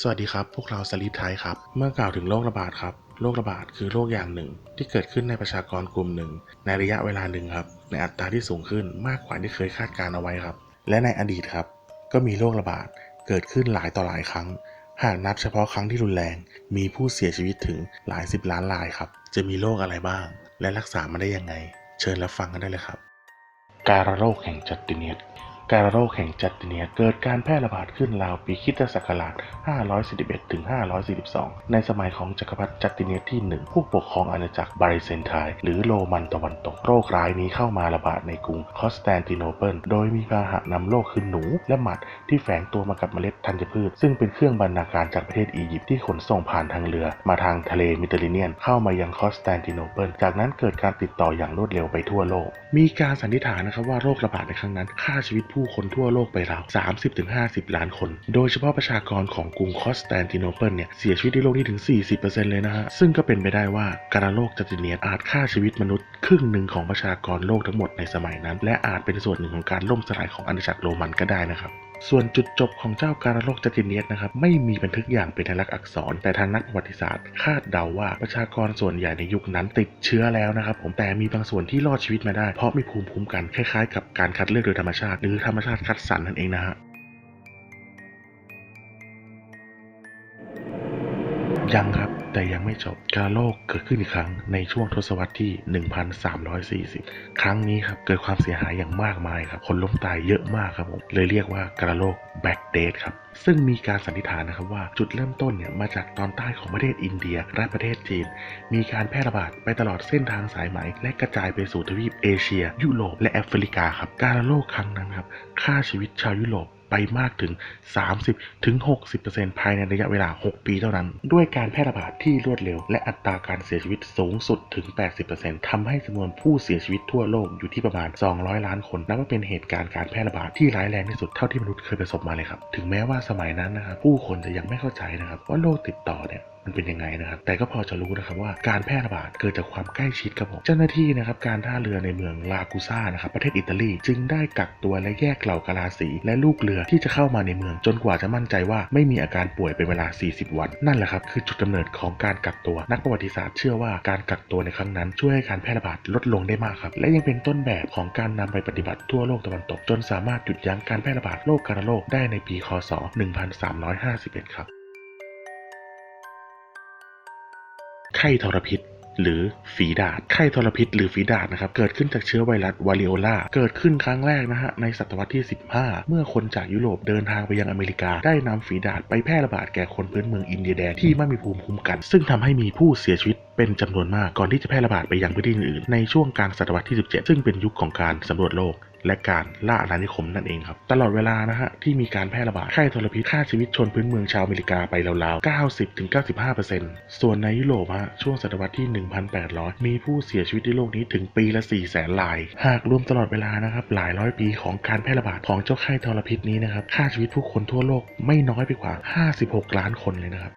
สวัสดีครับ พวกเราสลิปไทยครับ เมื่อกล่าวถึงโรคระบาดครับ โรคระบาดคือโรคอย่างหนึ่ง ที่เกิดขึ้นในประชากรกลุ่มหนึ่ง ในระยะเวลาหนึ่งครับ ในอัตราที่สูงขึ้นมากกว่าที่เคยคาดการเอาไว้ครับ และในอดีตครับ ก็มีโรคระบาดเกิดขึ้นหลายต่อหลายครั้ง หากนับเฉพาะครั้งที่รุนแรง มีผู้เสียชีวิตถึงหลายสิบล้านรายครับ จะมีโรคอะไรบ้าง และรักษามาได้ยังไง เชิญรับฟังกันได้เลยครับ การโรคแห่งจัตติเนียต การโรคแห่งจัตติเนียเกิดการแพร่ระบาดขึ้นราวปีคิตศักราช 541 ถึง 542 ในสมัยของจักรพรรดิจัติเนียที่ 1 ผู้ปกครองอาณาจักรบาริเซนไทน์หรือโรมันตะวันตก โรคร้ายนี้เข้ามาระบาดในกรุงคอสแตนติโนเปิล โดยมีพาหะนำโรคคือหนูและหมัดที่แฝงตัวมากับเมล็ดธัญพืช ซึ่งเป็นเครื่องบรรณาการจากประเทศอียิปต์ที่ขนส่งผ่านทางเรือ มาทางทะเลมิเตอร์เรเนียน เข้ามายังคอสแตนติโนเปิล จากนั้นเกิดการติดต่ออย่างรวดเร็วไปทั่วโลก มีการสันนิษฐานนะครับว่าโรคระบาดในครั้งนั้นฆ่าชีวิตผผู้คนทั่วโลกไปราว 30-50 ล้านคน โดยเฉพาะประชากรของกรุงคอสแตนติโนเปิลเนี่ยเสียชีวิตในโลกนี้ถึง 40%เลยนะฮะ ซึ่งก็เป็นไปได้ว่าการโรคจัติเนียนอาจฆ่าชีวิตมนุษย์ ครึ่งหนึ่งของประชากรโลกทั้งหมดในสมัยนั้น และอาจเป็นส่วนหนึ่งของการล่มสลายของอาณาจักรโรมันก็ได้นะครับ ส่วนจุดจบของเจ้าการโรคจัติเนียตนะครับไม่มีบันทึกอย่างเป็นลักษณ์อักษร แต่ทางนักประวัติศาสตร์ คาดเดาว่าประชากรส่วนใหญ่ในยุคนั้นติดเชื้อแล้วนะครับผมแต่มีบางส่วนที่รอดชีวิตมาได้ เพราะมีภูมิคุ้มกันคล้ายๆกับการคัดเลือกโดยธรรมชาติหรือธรรมชาติคัดสรรนั่นเองนะฮะยังครับ แต่ยังไม่จบการโลกเกิดขึ้นอีกครั้งในช่วงทศวรรษที่ 1340 ครั้งนี้ครับเกิดความเสียหายอย่างมากมายครับ คนล้มตายเยอะมากครับผม เลยเรียกว่าการโลก Black Death ครับซึ่งมีการสันนิษฐานนะครับว่าจุดเริ่มต้นเนี่ยมาจากตอนใต้ของประเทศอินเดียและประเทศจีน มีการแพร่ระบาดไปตลอดเส้นทางสายไหม และกระจายไปสู่ทวีปเอเชีย ยุโรปและแอฟริกาครับ การโลกครั้งนั้นครับฆ่าชีวิตชาวยุโรป ไปมากถึง 30ถึง60%ภายในระยะเวลา 6 ปีเท่านั้น ด้วยการแพร่ระบาดที่รวดเร็ว และอัตราการเสียชีวิตสูงสุดถึง 80%ทำให้จำนวนผู้เสียชีวิตทั่วโลกอยู่ที่ประมาณ 200 ล้านคนนับว่าเป็นเหตุการณ์การแพร่ระบาดที่ร้ายแรงที่สุดเท่าที่มนุษย์เคยประสบมาเลยครับ ถึงแม้ว่าสมัยนั้นนะครับผู้คนจะยังไม่เข้าใจนะครับว่าโรคติดต่อเนี่ย มันเป็นยังไงนะครับ แต่ก็พอจะรู้นะครับว่าการแพร่ระบาดเกิดจากความใกล้ชิดครับผม เจ้าหน้าที่นะครับการท่าเรือในเมืองลากูซ่านะครับประเทศอิตาลี จึงได้กักตัวและแยกเหล่ากะลาสี และลูกเรือที่จะเข้ามาในเมือง จนกว่าจะมั่นใจว่าไม่มีอาการป่วยเป็นเวลา 40 วัน นั่นแหละครับคือจุดกำเนิดของการกักตัว นักประวัติศาสตร์เชื่อว่าการกักตัวในครั้งนั้นช่วยให้การแพร่ระบาดลดลงได้มากครับ และยังเป็นต้นแบบของการนำไปปฏิบัติทั่วโลกตะวันตก จนสามารถหยุดยั้งการแพร่ระบาดโรคการโรคได้ในปี คศ 1351 ครับ ไข้ทรพิษหรือฝีดาษไข้ทรพิษหรือฝีดาษนะครับ เกิดขึ้นจากเชื้อไวรัสวาริโอลา เกิดขึ้นครั้งแรกนะฮะ ในศตวรรษที่ 15 เมื่อคนจากยุโรปเดินทางไปยังอเมริกา ได้นำฝีดาษไปแพร่ระบาดแก่คนพื้นเมืองอินเดียแดงที่ไม่มีภูมิคุ้มกัน ซึ่งทำให้มีผู้เสียชีวิตเป็นจำนวนมากก่อนที่จะแพร่ระบาดไปยังพื้นที่อื่นในช่วงกลางศตวรรษที่ 17 ซึ่งเป็นยุคของการสำรวจโลก และการล่าอาณานิคมนั่นเองครับตลอดเวลานะฮะที่มีการแพร่ระบาดไข้ทรพิษฆ่าชีวิตชนพื้นเมืองชาวอเมริกาไปราวๆ 90-95%ส่วนในยุโรปฮะช่วงศตวรรษที่ 1,800 มีผู้เสียชีวิตในโลกนี้ถึงปีละ 400,000ราย หากรวมตลอดเวลานะครับหลายร้อยปีของการแพร่ระบาดของเจ้าไข้ทรพิษนี้นะครับฆ่าชีวิตผู้คนทั่วโลกไม่น้อยไปกว่า 56 ล้านคนเลยนะครับ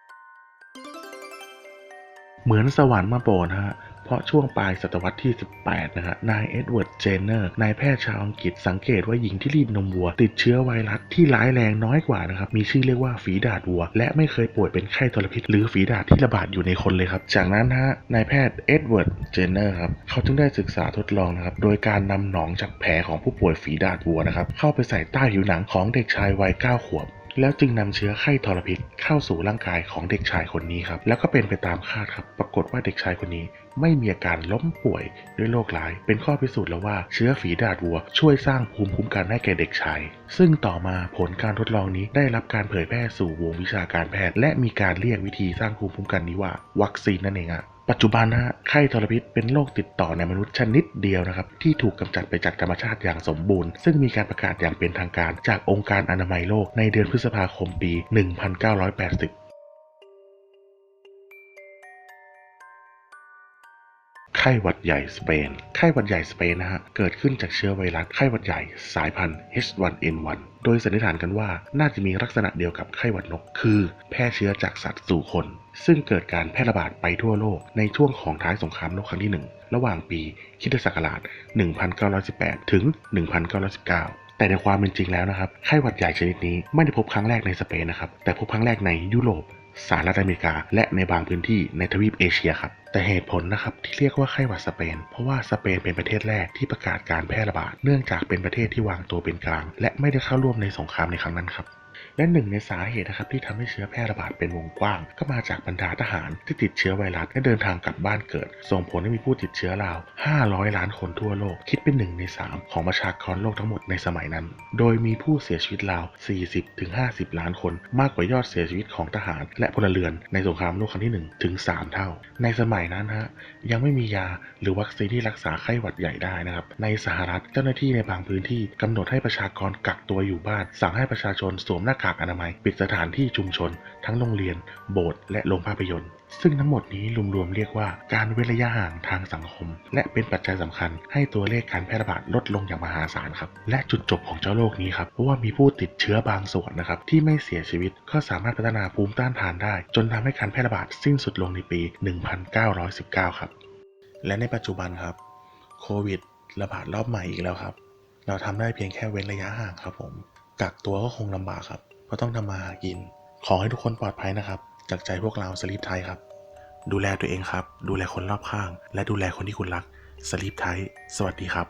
เหมือนสวรรค์มาโปรดนฮะ เพราะช่วงปลายศตวรรษที่ 18 นะฮะ นายเอ็ดเวิร์ด เจนเนอร์ นายแพทย์ชาวอังกฤษสังเกตว่าหญิงที่รีดนมวัว ติดเชื้อไวรัสที่ร้ายแรงน้อยกว่านะครับ มีชื่อเรียกว่าฝีดาดวัว และไม่เคยป่วยเป็นไข้ทรพิษ หรือฝีดาดที่ระบาดอยู่ในคนเลยครับ จากนั้นฮะ นายแพทย์เอ็ดเวิร์ด เจนเนอร์ครับ เขาจึงได้ศึกษาทดลองนะครับ โดยการนำหนองจากแผลของผู้ป่วยฝีดาดวัวนะครับ เข้าไปใส่ใต้ผิวหนังของเด็กชายวัย9ขวบ แล้วจึงนำเชื้อไข้ทรพิษเข้าสู่ร่างกายของเด็กชายคนนี้ครับ แล้วก็เป็นไปตามคาดครับ ปรากฏว่าเด็กชายคนนี้ไม่มีอาการล้มป่วยด้วยโรคร้าย เป็นข้อพิสูจน์แล้วว่าเชื้อฝีดาดวัว ช่วยสร้างภูมิคุ้มกันให้แก่เด็กชาย ซึ่งต่อมาผลการทดลองนี้ได้รับการเผยแพร่สู่วงวิชาการแพทย์ และมีการเรียกวิธีสร้างภูมิคุ้มกันนี้ว่า วัคซีนนั่นเองอะ ปัจจุบันนะฮะไข้ทรพิษเป็นโรคติดต่อในมนุษย์ชนิดเดียวนะครับที่ถูกกำจัดไปจากธรรมชาติอย่างสมบูรณ์ ซึ่งมีการประกาศอย่างเป็นทางการจากองค์การอนามัยโลกในเดือนพฤษภาคมปี 1980 ไข้หวัดใหญ่สเปน ไข้หวัดใหญ่สเปนนะฮะ เกิดขึ้นจากเชื้อไวรัสไข้หวัดใหญ่สายพันธุ์ H1N1 โดยสันนิษฐานกันว่าน่าจะมีลักษณะเดียวกับไข้หวัดนก คือแพร่เชื้อจากสัตว์สู่คน ซึ่งเกิดการแพร่ระบาดไปทั่วโลกในช่วงของท้ายสงครามโลกครั้งที่ 1 ระหว่างปีคิศักราช 1918 ถึง 1919แต่ในความเป็นจริงแล้วนะครับไข้หวัดใหญ่ชนิดนี้ไม่ได้พบครั้งแรกในสเปนนะครับแต่พบครั้งแรกในยุโรปสหรัฐอเมริกา และในบางพื้นที่ในทวีปเอเชียครับแต่เหตุผลนะครับที่เรียกว่าไข้หวัดสเปน เพราะว่าสเปนเป็นประเทศแรกที่ประกาศการแพร่ระบาด เนื่องจากเป็นประเทศที่วางตัวเป็นกลาง และไม่ได้เข้าร่วมในสงครามในครั้งนั้นครับ และหนึ่งในสาเหตุนะครับที่ทำให้เชื้อแพร่ระบาดเป็นวงกว้าง ก็มาจากบรรดาทหารที่ติดเชื้อไวรัสและเดินทางกลับบ้านเกิด ส่งผลให้มีผู้ติดเชื้อราว 500 ล้านคนทั่วโลก คิดเป็นหนึ่งใน 3 ของประชากรโลกทั้งหมดในสมัยนั้น โดยมีผู้เสียชีวิตราว 40-50 ล้านคน มากกว่ายอดเสียชีวิตของทหาร และพลเรือนในสงครามโลกครั้งที่1ถึง3เท่า ในสมัยนั้นฮะยังไม่มียาหรือวัคซีนที่รักษาไข้หวัดใหญ่ได้นะครับ ในสหรัฐเจ้าหน้าที่ในบางพื้นที่กำหนดให้ประชากรกักตัวอยู่บ้าน สั่งให้ประชาชนสวมน้ากากอนามัย ปิดสถานที่ชุมชน ทั้งโรงเรียน โบสถ์และโรงภาพยนตร์ ซึ่งทั้งหมดนี้รวมๆเรียกว่าการเว้นระยะห่างทางสังคม และเป็นปัจจัยสำคัญ ให้ตัวเลขการแพร่ระบาดลดลงอย่างมหาศาลครับและจุดจบของเจ้าโรคนี้ครับเพราะว่ามีผู้ติดเชื้อบางส่วนนะครับที่ไม่เสียชีวิตก็สามารถพัฒนาภูมิต้านทานได้ จนทำให้การแพร่ระบาดสิ้นสุดลงในปี 1919 ครับและในปัจจุบันครับโควิดระบาดรอบใหม่อีกแล้วครับ เราทำได้เพียงแค่เว้นระยะห่างครับผม กักตัวก็คงลำบากครับ เพราะต้องทำมาหากิน ขอให้ทุกคนปลอดภัยนะครับ จากใจพวกเราสลีปไทยครับ ดูแลตัวเองครับ ดูแลคนรอบข้าง และดูแลคนที่คุณรักสลีปไทยสวัสดีครับ